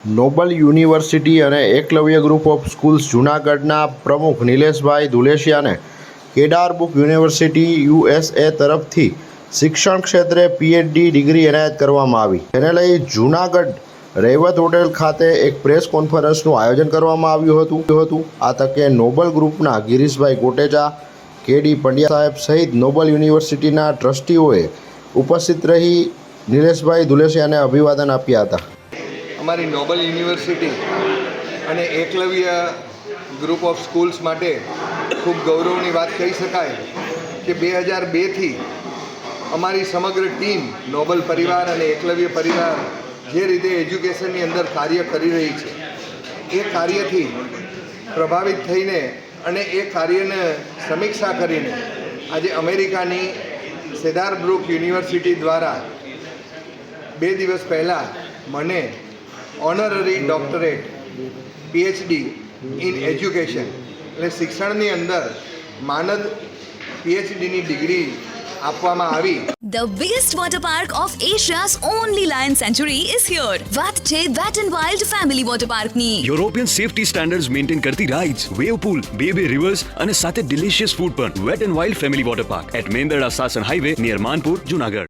Nobel university અને Eklavya group of schools જૂનાગઢના પ્રમુખ નિલેશભાઈ ધુલેશિયાને કેડાર બુક યુનિવર્સિટી યુએસએ તરફથી શિક્ષણ ક્ષેત્રે પીએચડી ડિગ્રી એનાયત કરવામાં આવી. તેને લઈ જૂનાગઢ રૈવત હોટેલ ખાતે એક પ્રેસ કોન્ફરન્સનું આયોજન કરવામાં આવ્યું હતું. હતું. આ તકે નોબલ ગ્રુપના ગિરીશભાઈ કોટેચા કેડી પંડ્યા સાહેબ સહિત નોબલ યુનિવર્સિટીના ટ્રસ્ટીઓએ ઉપસ્થિત રહી નિલેશભાઈ ધુલેશિયાને અભિવાદન આપ્યા હતા. અમારી નોબલ યુનિવર્સિટી અને એકલવ્ય ગ્રુપ ઓફ સ્કૂલ્સ માટે ખૂબ ગૌરવની વાત કહી શકાય કે બે હજાર બેથી અમારી સમગ્ર ટીમ નોબલ પરિવાર અને એકલવ્ય પરિવાર જે રીતે એજ્યુકેશનની અંદર કાર્ય કરી રહી છે, એ કાર્યથી પ્રભાવિત થઈને અને એ કાર્યને સમીક્ષા કરીને આજે અમેરિકાની સેદાર બ્રુક યુનિવર્સિટી દ્વારા બે દિવસ પહેલાં મને honorary doctorate PhD in education એટલે શિક્ષણની અંદર માનદ પીએચડીની ડિગ્રી આપવામાં આવી The biggest water park of Asia's only lion sanctuary is here. વાત છે Wet n Wild Family Water Park ની. યુરોપિયન સેફટી સ્ટાન્ડર્ડ્સ મેન્ટેન કરતી રાઇડ્સ વેવ પૂલ બે બે રિવર્સ અને સાથે ડિલિશિયસ ફૂડ પણ wet and wild family water park at Mendarda Sasan highway near Manpur Junagadh